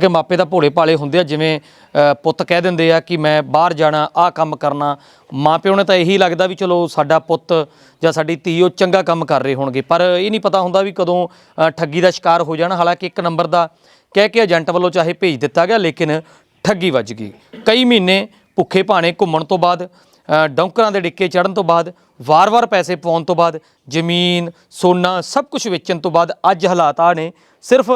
ਕਿ ਮਾਪੇ ਦਾ ਭੋਲੇ ਭਾਲੇ ਹੁੰਦੇ ਆ, ਜਿਵੇਂ ਪੁੱਤ ਕਹਿ ਦਿੰਦੇ ਆ ਕਿ ਮੈਂ ਬਾਹਰ ਜਾਣਾ, ਆਹ ਕੰਮ ਕਰਨਾ। ਮਾਪਿਓ ਨੇ ਤਾਂ ਇਹੀ ਲੱਗਦਾ ਵੀ ਚਲੋ ਸਾਡਾ ਪੁੱਤ ਜਾਂ ਸਾਡੀ ਧੀ ਉਹ ਚੰਗਾ ਕੰਮ ਕਰ ਰਹੇ ਹੋਣਗੇ। ਪਰ ਇਹ ਨਹੀਂ ਪਤਾ ਹੁੰਦਾ ਵੀ ਕਦੋਂ ਠੱਗੀ ਦਾ ਸ਼ਿਕਾਰ ਹੋ ਜਾਣ। ਹਾਲਾਂਕਿ ਇੱਕ ਨੰਬਰ ਦਾ ਕਹਿ ਕੇ ਏਜੰਟ ਵੱਲੋਂ ਚਾਹੇ ਭੇਜ ਦਿੱਤਾ ਗਿਆ, ਲੇਕਿਨ ਠੱਗੀ ਵੱਜ ਗਈ। ਕਈ ਮਹੀਨੇ ਭੁੱਖੇ ਭਾਣੇ ਘੁੰਮਣ ਤੋਂ ਬਾਅਦ ਡੌਂਕਰਾਂ ਦੇ ਡਿੱਕੇ ਚੜਨ ਤੋਂ ਬਾਅਦ, ਵਾਰ-ਵਾਰ ਪੈਸੇ ਪਾਉਣ ਤੋਂ ਬਾਅਦ, ਜ਼ਮੀਨ, ਸੋਨਾ, ਸਭ ਕੁਝ ਵੇਚਣ ਤੋਂ ਬਾਅਦ ਅੱਜ ਹਾਲਾਤ ਆ ਨੇ। ਸਿਰਫ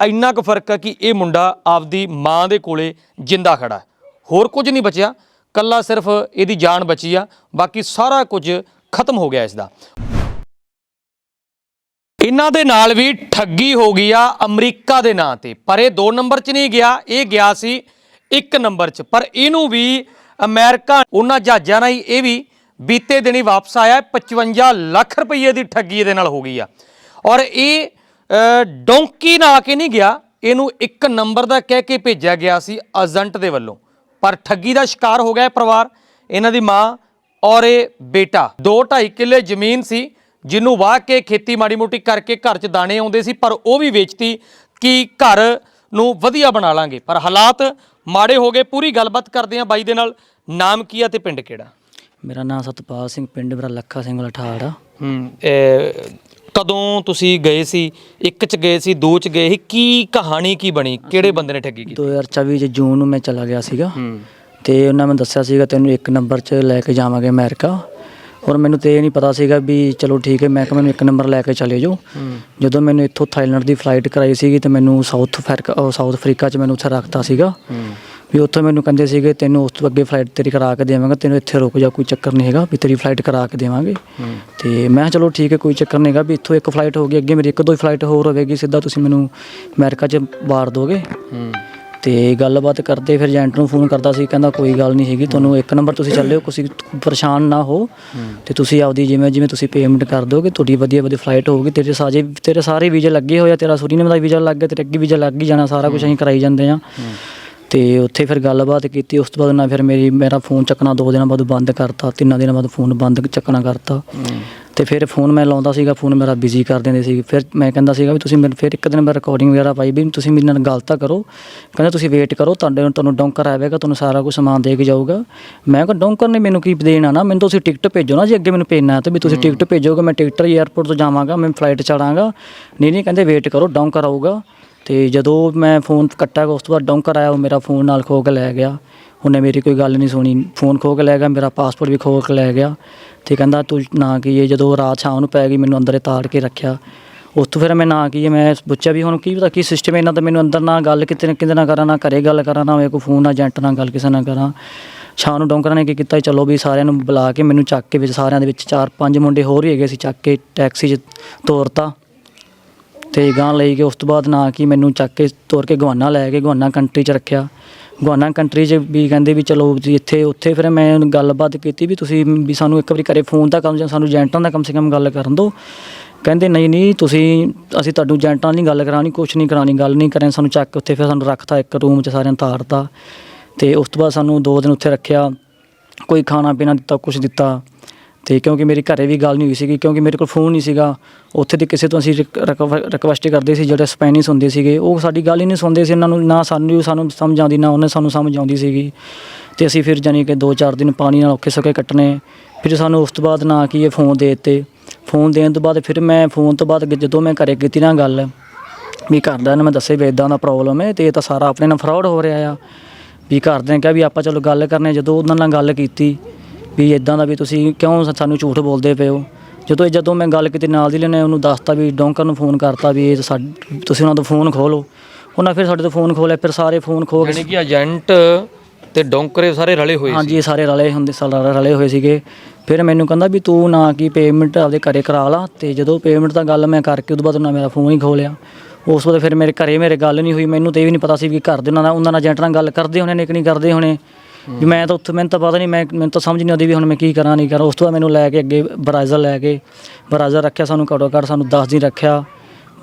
ਇੰਨਾ ਕੁ ਫ਼ਰਕ ਹੈ ਕਿ ਇਹ ਮੁੰਡਾ ਆਪਦੀ ਮਾਂ ਦੇ ਕੋਲੇ ਜਿੰਦਾ ਖੜਾ ਹੋਰ ਕੁਝ ਨਹੀਂ ਬਚਿਆ। ਕੱਲਾ ਸਿਰਫ ਇਹਦੀ ਜਾਨ ਬਚੀ ਆ। ਬਾਕੀ ਸਾਰਾ ਕੁਝ ਖਤਮ ਹੋ ਗਿਆ ਇਸ ਦਾ ਇਹਨਾਂ ਦੇ ਨਾਲ ਵੀ ਠੱਗੀ ਹੋ ਗਈ ਆ ਅਮਰੀਕਾ ਦੇ ਨਾਂ ਤੇ। ਪਰ ਇਹ 2 ਨੰਬਰ 'ਚ ਨਹੀਂ ਗਿਆ। ਇਹ ਗਿਆ ਸੀ 1 ਨੰਬਰ 'ਚ। ਪਰ ਇਹਨੂੰ ਵੀ ਅਮਰੀਕਾ ਉਹਨਾਂ ਜਹਾਜ਼ਾਂ ਨਾਲ ਹੀ ਇਹ ਵੀ ਬੀਤੇ ਦਿਨੀ ਵਾਪਸ ਆਇਆ। ਹੈ। 55 ਲੱਖ ਰੁਪਏ ਦੀ ਠੱਗੀ ਇਹਦੇ ਨਾਲ ਹੋ ਗਈ ਆ। ਔਰ ਇਹ ਡੋਂਕੀ ਨਾ ਕੇ ਨਹੀਂ ਗਿਆ ਇਹਨੂੰ 1 ਨੰਬਰ ਦਾ ਕਹਿ ਕੇ ਭੇਜਿਆ ਗਿਆ ਸੀ ਏਜੰਟ ਦੇ ਵੱਲੋਂ। ਪਰ ਠੱਗੀ ਦਾ ਸ਼ਿਕਾਰ ਹੋ ਗਿਆ ਪਰਿਵਾਰ ਇਹਨਾਂ ਦੀ ਮਾਂ ਔਰ ਇਹ ਬੇਟਾ। 2.5 ਕਿੱਲੇ ਜ਼ਮੀਨ ਸੀ ਜਿਹਨੂੰ ਵਾਹ ਕੇ ਖੇਤੀ ਮਾੜੀ ਮੋਟੀ ਕਰਕੇ ਘਰ 'ਚ ਦਾਣੇ ਆਉਂਦੇ ਸੀ ਪਰ ਉਹ ਵੀ ਵੇਚਤੀ ਕਿ ਘਰ ਨੂੰ ਵਧੀਆ ਬਣਾ ਲਾਂਗੇ। ਪਰ ਹਾਲਾਤ ਮਾੜੇ ਹੋ ਗਏ ਪੂਰੀ ਗੱਲਬਾਤ ਕਰਦੇ ਹਾਂ ਬਾਈ ਦੇ ਨਾਲ। ਨਾਮ ਕੀ ਆ ਤੇ ਪਿੰਡ ਕਿਹੜਾ? ਮੇਰਾ ਨਾਮ ਸਤਪਾਲ ਸਿੰਘ ਪਿੰਡ ਮੇਰਾ ਲੱਖਾ ਸਿੰਘ ਵਾਲਾ ਠਾੜ ਆ। ਹੂੰ ਕਦੋਂ ਤੁਸੀਂ ਗਏ ਸੀ? ਇੱਕ 'ਚ ਗਏ ਸੀ ਦੋ 'ਚ ਗਏ ਸੀ? ਕੀ ਕਹਾਣੀ ਕੀ ਬਣੀ? ਕਿਹੜੇ ਬੰਦੇ ਨੇ ਠੱਗੀ ਕੀਤੀ? 2024 ਚ ਜੂਨ ਨੂੰ ਮੈਂ ਚਲਾ ਗਿਆ ਸੀਗਾ। ਤੇ ਉਹਨਾਂ ਮੈਨੂੰ ਦੱਸਿਆ ਸੀਗਾ ਤੈਨੂੰ ਇੱਕ ਨੰਬਰ 'ਚ ਲੈ ਕੇ ਜਾਵਾਂਗੇ ਅਮਰੀਕਾ। ਔਰ ਮੈਨੂੰ ਤੇ ਇਹ ਨਹੀਂ ਪਤਾ ਸੀਗਾ ਵੀ ਚਲੋ ਠੀਕ ਹੈ ਮੈਂ ਕਿਹਾ ਮੈਨੂੰ ਇੱਕ ਨੰਬਰ ਲੈ ਕੇ ਚਲੇ ਜਾਓ। ਜਦੋਂ ਮੈਨੂੰ ਇੱਥੋਂ ਥਾਈਲੈਂਡ ਦੀ ਫਲਾਈਟ ਕਰਾਈ ਸੀਗੀ ਤੇ ਮੈਨੂੰ ਸਾਊਥ ਅਫਰੀਕਾ ਸਾਊਥ ਅਫਰੀਕਾ 'ਚ ਮੈਨੂੰ ਉੱਥੇ ਰੱਖਤਾ ਸੀਗਾ। ਵੀ ਉੱਥੇ ਮੈਨੂੰ ਕਹਿੰਦੇ ਸੀਗੇ ਤੈਨੂੰ ਉਸ ਤੋਂ ਅੱਗੇ ਫਲਾਈਟ ਤੇਰੀ ਕਰਾ ਕੇ ਦੇਵਾਂਗਾ ਤੈਨੂੰ ਇੱਥੇ ਰੁਕ ਜਾ ਕੋਈ ਚੱਕਰ ਨਹੀਂ ਹੈਗਾ ਵੀ ਤੇਰੀ ਫਲਾਈਟ ਕਰਾ ਕੇ ਦੇਵਾਂਗੇ। ਤੇ ਮੈਂ ਕਿਹਾ ਚਲੋ ਠੀਕ ਹੈ ਕੋਈ ਚੱਕਰ ਨਹੀਂ ਹੈਗਾ ਵੀ ਇੱਥੋਂ ਇੱਕ ਫਲਾਈਟ ਹੋ ਗਈ ਅੱਗੇ ਮੇਰੀ ਇੱਕ ਦੋ ਫਲਾਈਟ ਹੋਰ ਹੋਵੇਗੀ ਸਿੱਧਾ ਤੁਸੀਂ ਮੈਨੂੰ ਅਮਰੀਕਾ 'ਚ ਵਾਰ ਦੋਗੇ। ਤੇ ਗੱਲਬਾਤ ਕਰਦੇ ਫਿਰ ਏਜੰਟ ਨੂੰ ਫੋਨ ਕਰਦਾ ਸੀ ਕਹਿੰਦਾ ਕੋਈ ਗੱਲ ਨਹੀਂ ਹੈਗੀ ਤੁਹਾਨੂੰ ਇੱਕ ਨੰਬਰ ਤੁਸੀਂ ਚੱਲਿਓ ਤੁਸੀਂ ਪਰੇਸ਼ਾਨ ਨਾ ਹੋ ਤੇ ਤੁਸੀਂ ਆਪਦੀ ਜਿਵੇਂ ਜਿਵੇਂ ਤੁਸੀਂ ਪੇਮੈਂਟ ਕਰ ਦੋਗੇ ਤੁਹਾਡੀ ਵਧੀਆ ਵਧੀਆ ਫਲਾਈਟ ਹੋਊਗੀ ਤੇਰੇ ਸਾਜੇ ਤੇਰੇ ਸਾਰੇ ਵੀਜ਼ੇ ਲੱਗੇ ਹੋਏ ਆ ਤੇਰਾ ਸੁਰੀਨਮ ਦਾ ਵੀਜ਼ਾ ਲੱਗ ਗਿਆ ਤੇਰੇ ਅੱਗੇ ਵੀਜ਼ਾ ਲੱਗ ਹੀ ਜਾਣਾ ਸਾਰਾ ਕੁਝ ਅਸੀਂ ਕਰਾਈ ਜਾਂਦੇ ਆ ਤੇ ਉੱਥੇ ਫਿਰ ਗੱਲਬਾਤ ਕੀਤੀ ਉਸ ਤੋਂ ਬਾਅਦ ਨਾ ਫਿਰ ਮੇਰੀ ਮੇਰਾ ਫੋਨ ਚੱਕਣਾ ਦੋ ਦਿਨਾਂ ਬਾਅਦ ਬੰਦ ਕਰਤਾ ਤਿੰਨਾਂ ਦਿਨਾਂ ਬਾਅਦ ਫੋਨ ਬੰਦ ਚੱਕਣਾ ਕਰਤਾ। ਤੇ ਫਿਰ ਫੋਨ ਮੈਂ ਲਾਉਂਦਾ ਸੀਗਾ ਫੋਨ ਮੇਰਾ ਬਿਜ਼ੀ ਕਰ ਦਿੰਦੇ ਸੀ। ਫਿਰ ਮੈਂ ਕਹਿੰਦਾ ਸੀਗਾ ਵੀ ਤੁਸੀਂ ਮੇਰੇ ਫਿਰ ਇੱਕ ਦਿਨ ਮੈਂ ਰਿਕਾਰਡਿੰਗ ਵਗੈਰਾ ਪਾਈ ਵੀ ਤੁਸੀਂ ਮੇਰੇ ਨਾਲ ਗੱਲ ਤਾਂ ਕਰੋ। ਕਹਿੰਦਾ ਤੁਸੀਂ ਵੇਟ ਕਰੋ ਤੁਹਾਡੇ ਤੁਹਾਨੂੰ ਡੌਂਕਰ ਆਵੇਗਾ ਤੁਹਾਨੂੰ ਸਾਰਾ ਕੁਝ ਸਮਾਨ ਦੇ ਕੇ ਜਾਊਗਾ। ਮੈਂ ਕਿਹਾ ਡੌਂਕਰ ਨੇ ਮੈਨੂੰ ਕੀ ਦੇਣਾ ਨਾ? ਮੈਨੂੰ ਤੁਸੀਂ ਟਿਕਟ ਭੇਜੋ ਨਾ ਜੇ ਅੱਗੇ ਮੈਨੂੰ ਭੇਜਣਾ ਤੇ ਵੀ ਤੁਸੀਂ ਟਿਕਟ ਭੇਜੋਗੇ ਮੈਂ ਟਿਕਟ 에ਅਰਪੋਰਟ ਤੋਂ ਜਾਵਾਂਗਾ ਮੈਂ ਫਲਾਈਟ ਚੜਾਂਗਾ। ਨਹੀਂ ਨਹੀਂ ਕਹਿੰਦੇ ਵੇਟ ਕਰੋ ਡੌਂਕਰ ਆਊਗਾ। ਤੇ ਜਦੋਂ ਮੈਂ ਫੋਨ ਕੱਟਿਆ ਉਸ ਤੋਂ ਬਾਅਦ ਡੌਂਕਰ ਆਇਆ, ਉਹ ਮੇਰਾ ਫੋਨ ਨਾਲ ਖੋ ਕੇ ਲੈ ਗਿਆ। ਉਹਨੇ ਮੇਰੀ ਕੋਈ ਗੱਲ ਨਹੀਂ ਸੁਣੀ। ਫੋਨ ਖੋ ਕੇ ਲੈ ਗਿਆ, ਮੇਰਾ ਪਾਸਪੋਰਟ ਵੀ ਖੋ ਕੇ ਲੈ ਗਿਆ। ਤੇ ਕਹਿੰਦਾ, ਤੂੰ ਨਾ ਕੀ ਇਹ ਜਦੋਂ ਰਾਤ ਸ਼ਾਮ ਨੂੰ ਪੈ ਗਈ, ਮੈਨੂੰ ਅੰਦਰ ਤਾੜ ਕੇ ਰੱਖਿਆ। ਉਸ ਤੋਂ ਫਿਰ ਮੈਂ ਨਾ ਕੀ ਹੈ ਮੈਂ ਪੁੱਛਿਆ ਵੀ ਹੁਣ ਕੀ ਪਤਾ, ਕੀ ਸਿਸਟਮ ਇਹਨਾਂ ਦਾ? ਮੈਨੂੰ ਅੰਦਰ ਨਾ ਗੱਲ ਕਿਤੇ ਨਾ ਕਿਤੇ ਨਾ ਕਰਾਂ, ਨਾ ਘਰੇ ਗੱਲ ਕਰਾਂ, ਨਾ ਮੇਰੇ ਕੋਈ ਫੋਨ ਨਾਲ ਏਜੰਟ ਨਾਲ ਗੱਲ ਕਿਸੇ ਨਾਲ ਕਰਾਂ। ਸ਼ਾਮ ਨੂੰ ਡੌਂਕਰਾਂ ਨੇ ਕੀ ਕੀਤਾ ਚਲੋ ਵੀ ਸਾਰਿਆਂ ਨੂੰ ਬੁਲਾ ਕੇ ਮੈਨੂੰ ਚੱਕ ਕੇ ਵਿੱਚ, ਸਾਰਿਆਂ ਦੇ ਵਿੱਚ ਚਾਰ ਪੰਜ ਮੁੰਡੇ ਹੋਰ ਵੀ ਹੈਗੇ ਸੀ, ਚੱਕ ਕੇ ਟੈਕਸੀ 'ਚ ਤੋਰਤਾ। ਤੇ ਗਾਂ ਲਈ ਕੇ ਉਸ ਤੋਂ ਬਾਅਦ ਨਾ ਕਿ ਮੈਨੂੰ ਚੱਕ ਕੇ ਤੋਰ ਕੇ ਗਵਾਨਾ ਲੈ ਕੇ ਗਵਾਨਾ ਕੰਟਰੀ 'ਚ ਰੱਖਿਆ। ਗਵਾਨਾ ਕੰਟਰੀ 'ਚ ਵੀ ਕਹਿੰਦੇ ਵੀ ਚਲੋ ਜੀ ਇੱਥੇ, ਉੱਥੇ ਫਿਰ ਮੈਂ ਗੱਲਬਾਤ ਕੀਤੀ ਵੀ ਤੁਸੀਂ ਵੀ ਸਾਨੂੰ ਇੱਕ ਵਾਰੀ ਘਰੇ ਫੋਨ ਤਾਂ ਕੰਮ ਜਾਂ ਸਾਨੂੰ ਏਜੰਟਾਂ ਦਾ ਕਮ ਸੇ ਕਮ ਗੱਲ ਕਰਨ ਦਿਓ। ਕਹਿੰਦੇ ਨਹੀਂ ਨਹੀਂ, ਤੁਸੀਂ, ਅਸੀਂ ਤੁਹਾਨੂੰ ਏਜੰਟਾਂ ਨਾਲ ਨਹੀਂ ਗੱਲ ਕਰਾਉਣੀ, ਕੁਛ ਨਹੀਂ ਕਰਾਉਣੀ, ਗੱਲ ਨਹੀਂ ਕਰੇ ਸਾਨੂੰ ਚੱਕ ਕੇ ਉੱਥੇ ਫਿਰ ਸਾਨੂੰ ਰੱਖਤਾ ਇੱਕ ਰੂਮ 'ਚ ਸਾਰਿਆਂ ਨੂੰ ਤਾੜਤਾ ਤੇ ਉਸ ਤੋਂ ਬਾਅਦ ਸਾਨੂੰ ਦੋ ਦਿਨ ਉੱਥੇ ਰੱਖਿਆ, ਕੋਈ ਖਾਣਾ ਪੀਣਾ ਦਿੱਤਾ, ਕੁਛ ਦਿੱਤਾ। ਤੇ ਕਿਉਂਕਿ ਮੇਰੀ ਘਰੇ ਵੀ ਗੱਲ ਨਹੀਂ ਹੋਈ ਸੀਗੀ, ਕਿਉਂਕਿ ਮੇਰੇ ਕੋਲ ਫੋਨ ਨਹੀਂ ਸੀਗਾ। ਉੱਥੇ ਦੇ ਕਿਸੇ ਤੋਂ ਅਸੀਂ ਰਿਕਵੈਸਟ ਕਰਦੇ ਸੀ, ਜਿਹੜੇ ਸਪੈਨਿਸ਼ ਹੁੰਦੇ ਸੀਗੇ, ਉਹ ਸਾਡੀ ਗੱਲ ਹੀ ਨਹੀਂ ਸੁਣਦੇ ਸੀ। ਇਹਨਾਂ ਨੂੰ ਨਾ ਸਾਨੂੰ ਸਾਨੂੰ ਸਮਝ ਆਉਂਦੀ, ਨਾ ਉਹਨੇ ਸਾਨੂੰ ਸਮਝ ਆਉਂਦੀ ਸੀਗੀ। ਤੇ ਅਸੀਂ ਫਿਰ ਜਾਨੀ ਕਿ 2-4 ਦਿਨ ਪਾਣੀ ਨਾਲ ਔਖੇ ਸੌਖੇ ਕੱਟਣੇ। ਫਿਰ ਸਾਨੂੰ ਉਸ ਤੋਂ ਬਾਅਦ ਨਾ ਕੀ ਇਹ ਫੋਨ ਦੇ ਦਿੱਤੇ। ਫੋਨ ਦੇਣ ਤੋਂ ਬਾਅਦ ਫਿਰ ਮੈਂ ਫੋਨ ਤੋਂ ਬਾਅਦ ਜਦੋਂ ਮੈਂ ਘਰੇ ਕੀਤੀ ਨਾ ਗੱਲ, ਵੀ ਘਰਦਿਆਂ ਨੂੰ ਮੈਂ ਦੱਸੇ ਵੀ ਇਦਾਂ ਦਾ ਪ੍ਰੋਬਲਮ ਹੈ ਤੇ ਇਹ ਤਾਂ ਸਾਰਾ ਆਪਣੇ ਨਾਲ ਫਰਾਡ ਹੋ ਰਿਹਾ ਆ। ਵੀ ਘਰਦਿਆਂ ਕਿਹਾ ਵੀ ਆਪਾਂ ਚਲੋ ਗੱਲ ਕਰਨੇ ਜਦੋਂ ਉਹਨਾਂ ਨਾਲ ਗੱਲ ਕੀਤੀ ਵੀ ਇਦਾਂ ਦਾ ਵੀ ਤੁਸੀਂ ਕਿਉਂ ਸਾਨੂੰ ਝੂਠ ਬੋਲਦੇ ਪਏ ਹੋ? ਜਦੋਂ ਜਦੋਂ ਮੈਂ ਗੱਲ ਕੀਤੀ ਨਾਲ ਦੀ ਲੈਣੇ ਉਹਨੂੰ ਦੱਸਤਾ ਵੀ ਡੌਂਕਰ ਨੂੰ ਫੋਨ ਕਰਤਾ ਵੀ ਇਹ ਸਾ- ਤੁਸੀਂ ਉਹਨਾਂ ਤੋਂ ਫੋਨ ਖੋਲੋ। ਉਹਨਾਂ ਫਿਰ ਸਾਡੇ ਤੋਂ ਫੋਨ ਖੋਲਿਆ ਫਿਰ ਸਾਰੇ ਫੋਨ ਖੋ ਕੇ ਯਾਨੀ ਕਿ ਏਜੰਟ ਤੇ ਡੌਂਕਰੇ ਸਾਰੇ ਰਲੇ ਹੋਏ ਸੀ। ਹਾਂਜੀ ਇਹ ਸਾਰੇ ਰਲੇ ਹੁੰਦੇ ਸਾਰੇ ਰਲੇ ਹੋਏ ਸੀਗੇ। ਫਿਰ ਮੈਨੂੰ ਕਹਿੰਦਾ ਵੀ ਤੂੰ ਨਾ ਕੀ ਪੇਮੈਂਟ ਆਪਦੇ ਘਰੇ ਕਰਾ ਲਾ ਤੇ ਜਦੋਂ ਪੇਮੈਂਟ ਦਾ ਗੱਲ ਮੈਂ ਕਰਕੇ ਉਦੋਂ ਬਾਅਦ ਉਹਨਾਂ ਮੇਰਾ ਫੋਨ ਹੀ ਖੋਲਿਆ। ਉਸ ਵੇਲੇ ਫਿਰ ਮੇਰੇ ਘਰੇ ਮੇਰੇ ਗੱਲ ਨਹੀਂ ਹੋਈ। ਮੈਨੂੰ ਤੇ ਇਹ ਵੀ ਨਹੀਂ ਪਤਾ ਸੀ ਵੀ ਘਰ ਦੇ ਉਹਨਾਂ ਨਾਲ ਉਹਨਾਂ ਨਾਲ ਏਜੰਟ ਨਾਲ ਗੱਲ ਕਰਦੇ ਹੋਣੇ ਨੇ ਕਿ ਨਹੀਂ ਕਰਦੇ ਹੋਣੇ। ਵੀ ਮੈਂ ਤਾਂ ਉੱਥੇ, ਮੈਨੂੰ ਤਾਂ ਪਤਾ ਨਹੀਂ, ਮੈਂ, ਮੈਨੂੰ ਤਾਂ ਸਮਝ ਨਹੀਂ ਆਉਂਦੀ ਵੀ ਹੁਣ ਮੈਂ ਕੀ ਕਰਾਂ, ਨਹੀਂ ਕਰਾਂ। ਉਸ ਤੋਂ ਬਾਅਦ ਮੈਨੂੰ ਲੈ ਕੇ ਅੱਗੇ ਬਰਾਜ਼ਰ ਲੈ ਕੇ ਬਰਾਜ਼ਰ ਰੱਖਿਆ ਸਾਨੂੰ ਘੱਟੋ ਘੱਟ, ਸਾਨੂੰ 10 ਦਿਨ ਰੱਖਿਆ।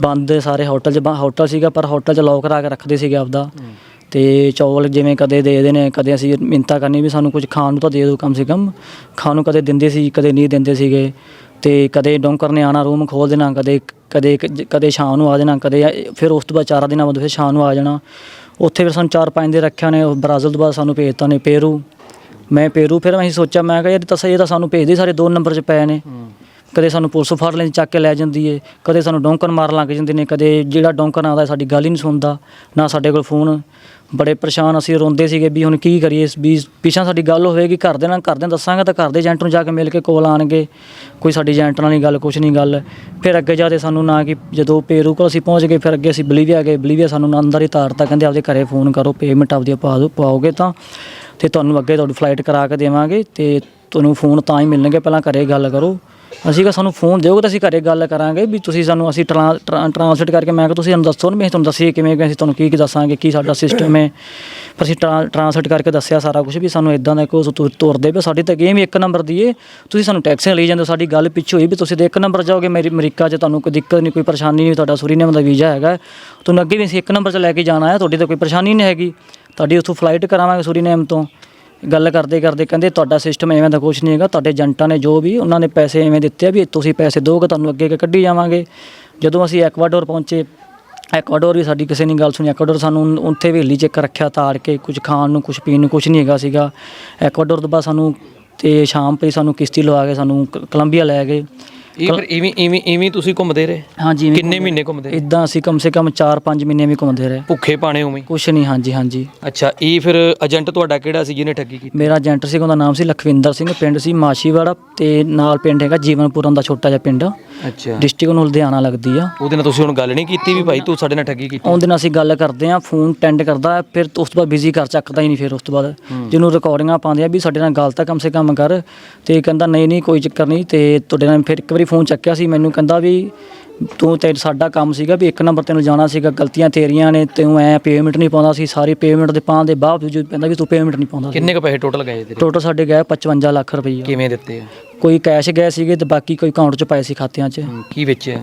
ਬੰਦ ਸਾਰੇ ਹੋਟਲ 'ਚ ਹੋਟਲ ਸੀਗਾ, ਪਰ ਹੋਟਲ 'ਚ ਲੋਕ ਕਰਾ ਕੇ ਰੱਖਦੇ ਸੀਗੇ ਆਪਦਾ। ਤੇ ਚੌਲ ਜਿਵੇਂ ਕਦੇ ਦੇ ਦੇਣੇ, ਕਦੇ ਅਸੀਂ ਮਿੰਤਾ ਕਰਨੀ ਵੀ ਸਾਨੂੰ ਕੁਝ ਖਾਣ ਨੂੰ ਤਾਂ ਦੇ ਦਿਓ ਕਮ ਸੇ ਕਮ। ਖਾਣ ਨੂੰ ਕਦੇ ਦਿੰਦੇ ਸੀ, ਕਦੇ ਨਹੀਂ ਦਿੰਦੇ ਸੀਗੇ। ਤੇ ਕਦੇ ਡੌਂਕਰ ਨੇ ਆਣਾ ਰੂਮ ਖੋਲ ਦੇਣਾ, ਕਦੇ ਕਦੇ ਕਦੇ ਸ਼ਾਮ ਨੂੰ ਆ ਜਾਣਾ, ਕਦੇ, ਫਿਰ ਉਸ ਤੋਂ ਬਾਅਦ ਚਾਰਾਂ ਦਿਨਾਂ ਬਾਅਦ ਫਿਰ ਸ਼ਾਮ ਨੂੰ ਆ ਜਾਣਾ। ਉੱਥੇ ਫਿਰ ਸਾਨੂੰ ਚਾਰ ਪੰਜ ਦੇ ਰੱਖਿਆ ਨੇ, ਉਹ ਬ੍ਰਾਜ਼ੀਲ ਤੋਂ ਬਾਅਦ ਸਾਨੂੰ ਭੇਜਤਾ ਨੇ ਪੇਰੂ। ਮੈਂ ਪੇਰੂ, ਫਿਰ ਅਸੀਂ ਸੋਚਿਆ, ਮੈਂ ਕਿਹਾ ਯਾਰ ਤਾਂ ਸਹੀ, ਇਹ ਤਾਂ ਸਾਨੂੰ ਭੇਜਦੇ ਸਾਰੇ ਦੋ ਨੰਬਰ 'ਚ ਪਏ ਨੇ। ਕਦੇ ਸਾਨੂੰ ਪੁਲਿਸ ਫੜ ਲੈਂਦੀ, ਚੱਕ ਕੇ ਲੈ ਜਾਂਦੀ ਏ। ਕਦੇ ਸਾਨੂੰ ਡੌਂਕਰ ਮਾਰਨ ਲੱਗ ਜਾਂਦੇ ਨੇ, ਕਦੇ ਜਿਹੜਾ ਡੌਂਕਰ ਆਉਂਦਾ, ਸਾਡੀ ਗੱਲ ਹੀ ਨਹੀਂ ਸੁਣਦਾ, ਨਾ ਸਾਡੇ ਕੋਲ ਫੋਨ। ਬੜੇ ਪਰੇਸ਼ਾਨ ਅਸੀਂ ਰੋਂਦੇ ਸੀਗੇ ਵੀ ਹੁਣ ਕੀ ਕਰੀਏ, ਵੀ ਪਿਛਾਂ ਸਾਡੀ ਗੱਲ ਹੋਵੇਗੀ ਘਰ ਦੇ ਨਾਲ ਘਰ ਦੇ ਦੱਸਾਂਗੇ ਤਾਂ ਘਰ ਦੇ ਏਜੰਟ ਨੂੰ ਜਾ ਕੇ ਮਿਲ ਕੇ ਕੋਲ ਆਣਗੇ ਕੋਈ ਸਾਡੀ ਏਜੰਟ ਨਾਲ ਨਹੀਂ ਗੱਲ, ਕੁਛ ਨਹੀਂ ਗੱਲ। ਫਿਰ ਅੱਗੇ ਜਾ ਕੇ ਸਾਨੂੰ ਨਾ ਕਿ ਜਦੋਂ ਪੇਰੂ ਕੋਲ ਅਸੀਂ ਪਹੁੰਚ ਗਏ, ਫਿਰ ਅੱਗੇ ਅਸੀਂ ਬਲੀਵੀਆ ਗਏ। ਬਲੀਵੀਆ ਸਾਨੂੰ ਅੰਦਰ ਹੀ ਤਾਰਤਾ, ਕਹਿੰਦੇ ਆਪਦੇ ਘਰੇ ਫੋਨ ਕਰੋ ਪੇਮੈਂਟ ਆਪਦੀ ਪਾ ਦਿਓ ਪਾਓਗੇ ਤਾਂ। ਤੇ ਤੁਹਾਨੂੰ ਅੱਗੇ ਤੁਹਾਡੀ ਫਲਾਈਟ ਕਰਾ ਕੇ ਦੇਵਾਂਗੇ ਤੇ ਤੁਹਾਨੂੰ ਫੋਨ ਤਾਂ ਹੀ ਮਿਲਣਗੇ, ਪਹਿਲਾਂ ਘਰੇ ਗੱਲ ਕਰੋ। ਅਸੀਂ ਕਿਹਾ ਸਾਨੂੰ ਫੋਨ ਦਿਓਗੇ ਤਾਂ ਅਸੀਂ ਘਰੇ ਗੱਲ ਕਰਾਂਗੇ ਵੀ ਤੁਸੀਂ ਸਾਨੂੰ ਅਸੀਂ ਟਰਾਂ- ਟਰਾਂ- ਟਰਾਂਸਲੇਟ ਕਰਕੇ ਮੈਂ ਕਿਹਾ ਤੁਸੀਂ ਸਾਨੂੰ ਦੱਸੋ ਨਾ ਵੀ ਅਸੀਂ ਤੁਹਾਨੂੰ ਦੱਸੀਏ ਕਿਵੇਂ ਕਿ ਅਸੀਂ ਤੁਹਾਨੂੰ ਕੀ ਕੀ ਦੱਸਾਂਗੇ, ਕੀ ਸਾਡਾ ਸਿਸਟਮ ਹੈ। ਪਰ ਅਸੀਂ ਟਰਾਂ- ਟਰਾਂਸਲੇਟ ਕਰਕੇ ਦੱਸਿਆ ਸਾਰਾ ਕੁਝ ਵੀ ਸਾਨੂੰ ਇਦਾਂ ਦਾ ਕੋਈ ਤੁਰ ਤੁਰਦੇ ਪਏ, ਸਾਡੀ ਤਾਂ ਗੇਮ ਹੀ ਇੱਕ ਨੰਬਰ ਦੀ ਏ। ਤੁਸੀਂ ਸਾਨੂੰ ਟੈਕਸੀਆਂ ਲਈ ਜਾਂਦੇ ਹੋ। ਸਾਡੀ ਗੱਲ ਪਿੱਛੇ ਹੋਈ ਵੀ ਤੁਸੀਂ ਤਾਂ ਇੱਕ ਨੰਬਰ ਜਾਓਗੇ, ਮੇਰੀ, ਅਮਰੀਕਾ 'ਚ ਤੁਹਾਨੂੰ ਕੋਈ ਦਿੱਕਤ ਨਹੀਂ, ਕੋਈ ਪਰੇਸ਼ਾਨੀ ਨਹੀਂ, ਤੁਹਾਡਾ ਸੁਰੀਨੇਮ ਦਾ ਵੀਜ਼ਾ ਹੈਗਾ। ਤੁਹਾਨੂੰ ਅੱਗੇ ਵੀ ਅਸੀਂ ਇੱਕ ਨੰਬਰ 'ਚ ਲੈ ਕੇ ਜਾਣਾ ਹੈ, ਤੁਹਾਡੀ ਤਾਂ ਕੋਈ ਪਰੇਸ਼ਾਨੀ ਨਹੀਂ ਹੈਗੀ। ਤੁਹਾਡੀ ਉੱਥੋਂ ਫਲਾਈਟ ਕਰਾਵਾਂਗੇ ਸੁਰੀਨੇਮ ਤੋਂ। ਗੱਲ ਕਰਦੇ ਕਰਦੇ ਕਹਿੰਦੇ, ਤੁਹਾਡਾ ਸਿਸਟਮ ਐਵੇਂ ਦਾ ਕੁਝ ਨਹੀਂ ਹੈਗਾ, ਤੁਹਾਡੇ ਏਜੰਟਾਂ ਨੇ ਜੋ ਵੀ ਉਹਨਾਂ ਨੇ ਪੈਸੇ ਐਵੇਂ ਦਿੱਤੇ ਆ ਵੀ ਤੁਸੀਂ ਪੈਸੇ ਦਿਓਗੇ, ਤੁਹਾਨੂੰ ਅੱਗੇ ਅੱਗੇ ਕੱਢੀ ਜਾਵਾਂਗੇ। ਜਦੋਂ ਅਸੀਂ ਐਕਵਾਡੋਰ ਪਹੁੰਚੇ ਐਕਵਾਡੋਰ ਵੀ ਸਾਡੀ ਕਿਸੇ ਨੇ ਗੱਲ ਸੁਣੀ। ਐਕਵਾਡੋਰ ਸਾਨੂੰ ਉੱਥੇ ਹਵੇਲੀ 'ਚ ਰੱਖਿਆ, ਤਾੜ ਕੇ ਕੁਝ ਖਾਣ ਨੂੰ ਕੁਝ ਪੀਣ ਨੂੰ ਕੁਝ ਨਹੀਂ ਹੈਗਾ ਸੀਗਾ। ਐਕਵਾਡੋਰ ਤੋਂ ਬਾਅਦ ਸਾਨੂੰ ਤੇ ਸ਼ਾਮ ਪਈ ਸਾਨੂੰ ਕਿਸ਼ਤੀ ਲਵਾ ਕੇ ਸਾਨੂੰ ਕੋਲੰਬੀਆ ਲੈ ਗਏ। ਇਹ ਫਿਰ ਇਵੇਂ ਇਵੇਂ ਇਵੇਂ ਤੁਸੀਂ ਘੁੰਮਦੇ ਰਹੇ? ਹਾਂਜੀ ਕਿੰਨੇ ਮਹੀਨੇ ਘੁੰਮਦੇ ਰਹੇ? ਇਦਾਂ ਅਸੀਂ ਕਮ ਸੇ ਕਮ 4-5 ਮਹੀਨੇ ਵੀ ਘੁੰਮਦੇ ਰਹੇ। ਭੁੱਖੇ ਪਾਣੇ ਉਵੇਂ? ਕੁਝ ਨਹੀਂ ਹਾਂਜੀ ਹਾਂਜੀ। ਅੱਛਾ ਇਹ ਫਿਰ ਏਜੰਟ ਤੁਹਾਡਾ ਕਿਹੜਾ ਸੀ ਜਿਹਨੇ ਠੱਗੀ ਕੀਤੀ? ਮੇਰਾ ਏਜੰਟ ਸੀ ਉਹਦਾ ਨਾਮ ਸੀ ਲਖਵਿੰਦਰ ਸਿੰਘ ਪਿੰਡ ਸੀ ਮਾਸ਼ੀਵਾੜਾ ਤੇ ਨਾਲ ਪਿੰਡ ਹੈਗਾ ਜੀਵਨਪੁਰਮ ਦਾ ਛੋਟਾ ਜਿਹਾ ਪਿੰਡ। ਅੱਛਾ। ਡਿਸਟ੍ਰਿਕਟ ਨੂੰ ਲੁਧਿਆਣਾ ਲੱਗਦੀ ਆ। ਉਹਦੇ ਨਾਲ ਤੁਸੀਂ ਹੁਣ ਗੱਲ ਨਹੀਂ ਕੀਤੀ ਵੀ ਭਾਈ ਤੂੰ ਸਾਡੇ ਨਾਲ ਠੱਗੀ ਕੀਤੀ? ਉਹਦੇ ਨਾਲ ਅਸੀਂ ਗੱਲ ਕਰਦੇ ਆ ਫੋਨ ਟੈਂਡ ਕਰਦਾ ਫਿਰ ਉਸ ਤੋਂ ਬਾਅਦ ਬਿਜ਼ੀ ਕਰ ਚੱਕਦਾ ਹੀ ਨਹੀਂ ਫਿਰ ਉਸ ਤੋਂ ਬਾਅਦ। ਜਿਹਨੂੰ ਰਿਕਾਰਡਿੰਗਾਂ ਪਾਉਂਦੇ ਆ ਵੀ ਸਾਡੇ ਨਾਲ ਗੱਲ ਤਾਂ ਕਮ ਸੇ ਕਮ ਕਰ ਤੇ ਕਹਿੰਦਾ ਨਹੀਂ ਨਹੀਂ ਕੋਈ ਚੱਕਰ ਨਹੀਂ ਤੇ ਤੁਹਾਡੇ ਨਾਲ ਫਿਰ ਇੱਕ ਵਾਰੀ ਫੋਨ ਚੱਕਿਆ ਸੀ ਮੈਨੂੰ ਕਹਿੰਦਾ ਵੀ ਤੂੰ ਤੇ ਸਾਡਾ ਕੰਮ ਸੀਗਾ ਵੀ ਇੱਕ ਨੰਬਰ ਤੈਨੂੰ ਜਾਣਾ ਸੀਗਾ ਗਲਤੀਆਂ ਤੇਰੀਆਂ ਨੇ ਤੈਨੂੰ ਐ ਪੇਮੈਂਟ ਨਹੀਂ ਪਾਉਂਦਾ ਸੀ ਸਾਰੀ ਪੇਮੈਂਟ ਦੇ ਪਾਉਣ ਦੇ ਬਾਵਜੂਦ ਕਹਿੰਦਾ ਵੀ ਤੂੰ ਪੇਮੈਂਟ ਨਹੀਂ ਪਾਉਂਦਾ ਸੀ ਕਿੰਨੇ ਕੁ ਪੈਸੇ ਟੋਟਲ ਗਏ ਤੇਰੇ? ਟੋਟਲ ਸਾਡੇ ਗਏ 55 ਲੱਖ ਰੁਪਈਆ। ਕਿਵੇਂ ਦਿੱਤੇ ਆ? ਕੋਈ ਕੈਸ਼ ਗਏ ਸੀਗੇ ਤੇ ਬਾਕੀ ਕੋਈ ਅਕਾਊਂਟ 'ਚ ਪਏ ਸੀ ਖਾਤਿਆਂ 'ਚ। ਹੂੰ, ਕੀ ਵੇਚਿਆ?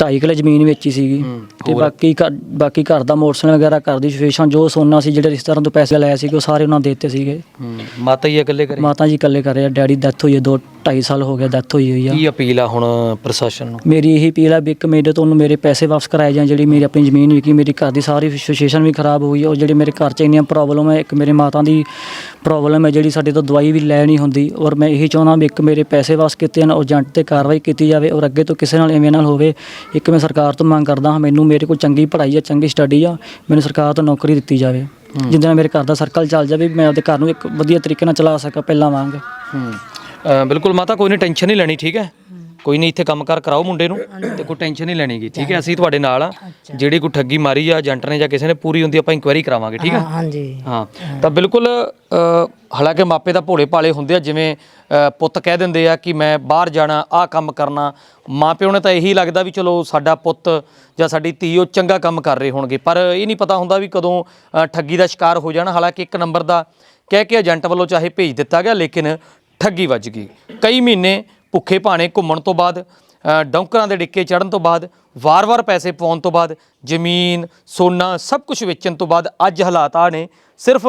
ਢਾਈ ਕਿਲੇ ਜ਼ਮੀਨ ਵੇਚੀ ਸੀਗੀ। ਹੂੰ, ਤੇ ਹੋਰ? ਬਾਕੀ ਘਰ ਬਾਕੀ ਘਰ ਦਾ ਮੋਟਰਸਾਈਕਲ ਵਗੈਰਾ ਘਰ ਦੀ ਸਿਚੁਏਸ਼ਨ ਜੋ ਸੋਨਾ ਸੀ ਜਿਹੜੇ ਰਿਸ਼ਤੇਦਾਰਾਂ ਤੋਂ ਪੈਸੇ ਲਏ ਸੀਗੇ ਉਹ ਸਾਰੇ ਉਹਨਾਂ ਦੇ ਦਿੱਤੇ ਸੀਗੇ। ਹੂੰ ਮਾਤਾ ਜੀ ਇਕੱਲੇ ਕਰੇ? ਮਾਤਾ ਜੀ ਇਕੱਲੇ ਕਰ ਆ ਡੈਡੀ ਡੈਥ ਹੋਈ ਹੈ ਦੋ 2.5 ਸਾਲ ਹੋ ਗਿਆ ਡੈਥ ਹੋਈ ਹੋਈ ਆ। ਕੀ ਅਪੀਲ ਆ ਹੁਣ ਪ੍ਰਸ਼ਾਸਨ ਨੂੰ? ਮੇਰੀ ਇਹੀ ਅਪੀਲ ਹੈ ਵੀ ਇੱਕ ਮੇਰੇ ਤੋਂ ਉਹਨੂੰ ਮੇਰੇ ਪੈਸੇ ਵਾਪਸ ਕਰਾਏ ਜਾਣ ਜਿਹੜੀ ਮੇਰੀ ਆਪਣੀ ਜ਼ਮੀਨ ਵਿਕੀ ਮੇਰੀ ਘਰ ਦੀ ਸਾਰੀ ਸਿਚੁਏਸ਼ਨ ਵੀ ਖਰਾਬ ਹੋਈ ਹੈ ਔਰ ਜਿਹੜੇ ਮੇਰੇ ਘਰ 'ਚ ਇੰਨੀਆਂ ਪ੍ਰੋਬਲਮ ਹੈ ਇੱਕ ਮੇਰੇ ਮਾਤਾ ਦੀ ਪ੍ਰੋਬਲਮ ਹੈ ਜਿਹੜੀ ਸਾਡੇ ਤੋਂ ਦਵਾਈ ਵੀ ਲੈ ਨਹੀਂ ਹੁੰਦੀ ਔਰ ਮੈਂ ਇਹੀ ਚਾਹੁੰਦਾ ਵੀ ਇੱਕ ਮੇਰੇ ਪੈਸੇ ਵਾਪਸ ਕੀਤੇ ਜਾਣ ਔਰ ਏਜੰਟ ਤੇ ਕਾਰਵਾਈ ਕੀਤੀ ਜਾਵੇ ਔਰ ਅੱਗੇ ਤੋਂ ਕਿਸੇ ਨਾਲ ਐਵੇਂ ਨਾਲ ਹੋਵੇ। ਇੱਕ ਮੈਂ ਸਰਕਾਰ ਤੋਂ ਮੰਗ ਕਰਦਾ ਹਾਂ ਮੈਨੂੰ ਮੇਰੇ ਕੋਲ ਚੰਗੀ ਪੜ੍ਹਾਈ ਹੈ ਚੰਗੀ ਸਟੱਡੀ ਆ ਮੈਨੂੰ ਸਰਕਾਰ ਤੋਂ ਨੌਕਰੀ ਦਿੱਤੀ ਜਾਵੇ। ਜਿੱਦਾਂ ਮੇਰੇ ਘਰ ਦਾ ਸਰਕਲ ਚੱਲ ਜਾਵੇ ਮੈਂ ਆਪਦੇ ਘਰ ਨੂੰ ਇੱਕ ਵਧੀਆ ਤਰੀਕੇ ਨਾਲ ਚਲਾ ਸਕਾਂ ਪਹਿਲਾਂ ਵਾਂਗ। ਹੂੰ। ਅ, ਬਿਲਕੁਲ ਮਾਤਾ ਕੋਈ ਨਹੀਂ ਟੈਨਸ਼ਨ ਨਹੀਂ ਲੈਣੀ ਠੀਕ ਹੈ? ਕੋਈ ਨਹੀਂ ਇੱਥੇ ਕੰਮ ਕਰ ਕਰਾਓ ਮੁੰਡੇ ਨੂੰ ਤੇ ਕੋਈ ਟੈਨਸ਼ਨ ਨਹੀਂ ਲੈਣੀਗੀ ਠੀਕ ਹੈ? ਅਸੀਂ ਤੁਹਾਡੇ ਨਾਲ ਆ ਜਿਹੜੀ ਕੋਈ ਠੱਗੀ ਮਾਰੀ ਆ ਏਜੰਟ ਨੇ ਜਾਂ ਕਿਸੇ ਨੇ ਪੂਰੀ ਹੁੰਦੀ ਆਪਾਂ ਇਨਕੁਆਇਰੀ ਕਰਾਵਾਂਗੇ ਠੀਕ ਹੈ? ਹਾਂਜੀ। ਹਾਂ ਤਾਂ ਬਿਲਕੁਲ ਅ, ਹਾਲਾਂਕਿ ਮਾਪੇ ਤਾਂ ਭੋਲੇ ਭਾਲੇ ਹੁੰਦੇ ਆ ਜਿਵੇਂ ਅ, ਪੁੱਤ ਕਹਿ ਦਿੰਦੇ ਆ ਕਿ ਮੈਂ ਬਾਹਰ ਜਾਣਾ ਆਹ ਕੰਮ ਕਰਨਾ ਮਾਪਿਓ ਨੇ ਤਾਂ ਇਹੀ ਲੱਗਦਾ ਵੀ ਚਲੋ ਸਾਡਾ ਪੁੱਤ ਜਾਂ ਸਾਡੀ ਧੀ ਉਹ ਚੰਗਾ ਕੰਮ ਕਰ ਰਹੇ ਹੋਣਗੇ ਪਰ ਇਹ ਨਹੀਂ ਪਤਾ ਹੁੰਦਾ ਵੀ ਕਦੋਂ ਅ, ਠੱਗੀ ਦਾ ਸ਼ਿਕਾਰ ਹੋ ਜਾਣਾ ਹਾਲਾਂਕਿ ਇੱਕ ਨੰਬਰ ਦਾ ਕਹਿ ਕੇ ਏਜੰਟ ਵੱਲੋਂ ਚਾਹੇ ਭੇਜ ਦਿੱਤਾ ਗਿਆ ਲੇਕਿਨ ਠੱਗੀ ਵੱਜ ਗਈ। ਕਈ ਮਹੀਨੇ ਭੁੱਖੇ ਭਾਣੇ ਘੁੰਮਣ ਤੋਂ ਬਾਅਦ ਡੌਂਕਰਾਂ ਦੇ ਡਿੱਕੇ ਚੜਨ ਤੋਂ ਬਾਅਦ, ਵਾਰ-ਵਾਰ ਪੈਸੇ ਪਾਉਣ ਤੋਂ ਬਾਅਦ, ਜ਼ਮੀਨ, ਸੋਨਾ, ਸਭ ਕੁਝ ਵੇਚਣ ਤੋਂ ਬਾਅਦ ਅੱਜ ਹਾਲਾਤ ਆ ਨੇ। ਸਿਰਫ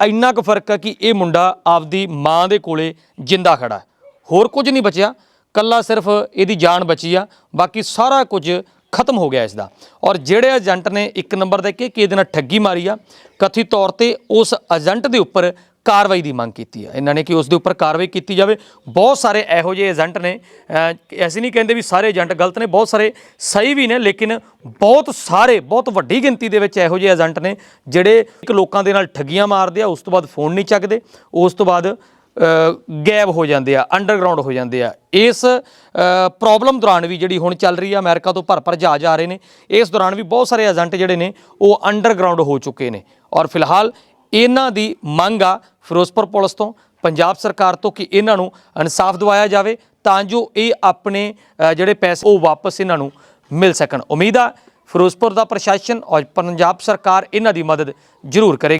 ਇੰਨਾ ਕੁ ਫ਼ਰਕ ਹੈ ਕਿ ਇਹ ਮੁੰਡਾ ਆਪਦੀ ਮਾਂ ਦੇ ਕੋਲੇ ਜਿੰਦਾ ਖੜਾ ਹੋਰ ਕੁਝ ਨਹੀਂ ਬਚਿਆ। ਕੱਲਾ ਸਿਰਫ ਇਹਦੀ ਜਾਨ ਬਚੀ ਆ। ਬਾਕੀ ਸਾਰਾ ਕੁਝ ਖਤਮ ਹੋ ਗਿਆ ਇਸ ਦਾ ਔਰ ਜਿਹੜੇ ਏਜੰਟ ਨੇ ਇੱਕ ਨੰਬਰ ਦੇ ਕੇ, ਕਿ ਇਹਦੇ ਨਾਲ ਠੱਗੀ ਮਾਰੀ ਆ, ਕਥਿਤ ਤੌਰ ਤੇ ਉਸ ਏਜੰਟ ਦੇ ਉੱਪਰ ਕਾਰਵਾਈ ਦੀ ਮੰਗ ਕੀਤੀ ਆ ਇਹਨਾਂ ਨੇ ਕਿ ਉਸ ਦੇ ਉੱਪਰ ਕਾਰਵਾਈ ਕੀਤੀ ਜਾਵੇ। ਬਹੁਤ ਸਾਰੇ ਇਹੋ ਜਿਹੇ ਏਜੰਟ ਨੇ। ਅਹ ਨਹੀਂ ਕਹਿੰਦੇ ਵੀ ਸਾਰੇ ਏਜੰਟ ਗਲਤ ਨੇ। ਬਹੁਤ ਸਾਰੇ ਸਹੀ ਵੀ ਨੇ ਲੇਕਿਨ ਬਹੁਤ ਸਾਰੇ ਬਹੁਤ ਵੱਡੀ ਗਿਣਤੀ ਦੇ ਵਿੱਚ ਇਹੋ ਜਿਹੇ ਏਜੰਟ ਨੇ ਜਿਹੜੇ ਇੱਕ ਲੋਕਾਂ ਦੇ ਨਾਲ ਠੱਗੀਆਂ ਮਾਰਦੇ ਆ ਉਸ ਤੋਂ ਬਾਅਦ ਫੋਨ ਨਹੀਂ ਚੱਕਦੇ ਉਸ ਤੋਂ ਬਾਅਦ ਅ, ਗਾਇਬ ਹੋ ਜਾਂਦੇ ਆ ਅੰਡਰਗਰਾਉਂਡ ਹੋ ਜਾਂਦੇ ਆ। ਇਸ ਪ੍ਰੋਬਲਮ ਦੌਰਾਨ ਵੀ ਜਿਹੜੀ ਹੁਣ ਚੱਲ ਰਹੀ ਆ ਅਮਰੀਕਾ ਤੋਂ ਭਰ ਭਰ ਜਹਾਜ਼ ਆ ਰਹੇ ਨੇ ਇਸ ਦੌਰਾਨ ਵੀ ਬਹੁਤ ਸਾਰੇ ਏਜੰਟ ਜਿਹੜੇ ਨੇ ਉਹ ਅੰਡਰਗਰਾਉਂਡ ਹੋ ਚੁੱਕੇ ਨੇ। ਔਰ ਫਿਲਹਾਲ ਇਹਨਾਂ ਦੀ ਮੰਗ ਆ ਫਿਰੋਜ਼ਪੁਰ ਪੁਲਿਸ ਤੋਂ, ਪੰਜਾਬ ਸਰਕਾਰ ਤੋਂ ਕਿ ਇਹਨਾਂ ਨੂੰ ਇਨਸਾਫ ਦਿਵਾਇਆ ਜਾਵੇ ਤਾਂ ਜੋ ਇਹ ਆਪਣੇ ਜਿਹੜੇ ਪੈਸੇ ਉਹ ਵਾਪਸ ਇਹਨਾਂ ਨੂੰ ਮਿਲ ਸਕਣ। ਉਮੀਦ ਆ ਫਿਰੋਜ਼ਪੁਰ ਦਾ ਪ੍ਰਸ਼ਾਸਨ ਔਰ ਪੰਜਾਬ ਸਰਕਾਰ ਇਹਨਾਂ ਦੀ ਮਦਦ ਜ਼ਰੂਰ ਕਰੇਗੀ।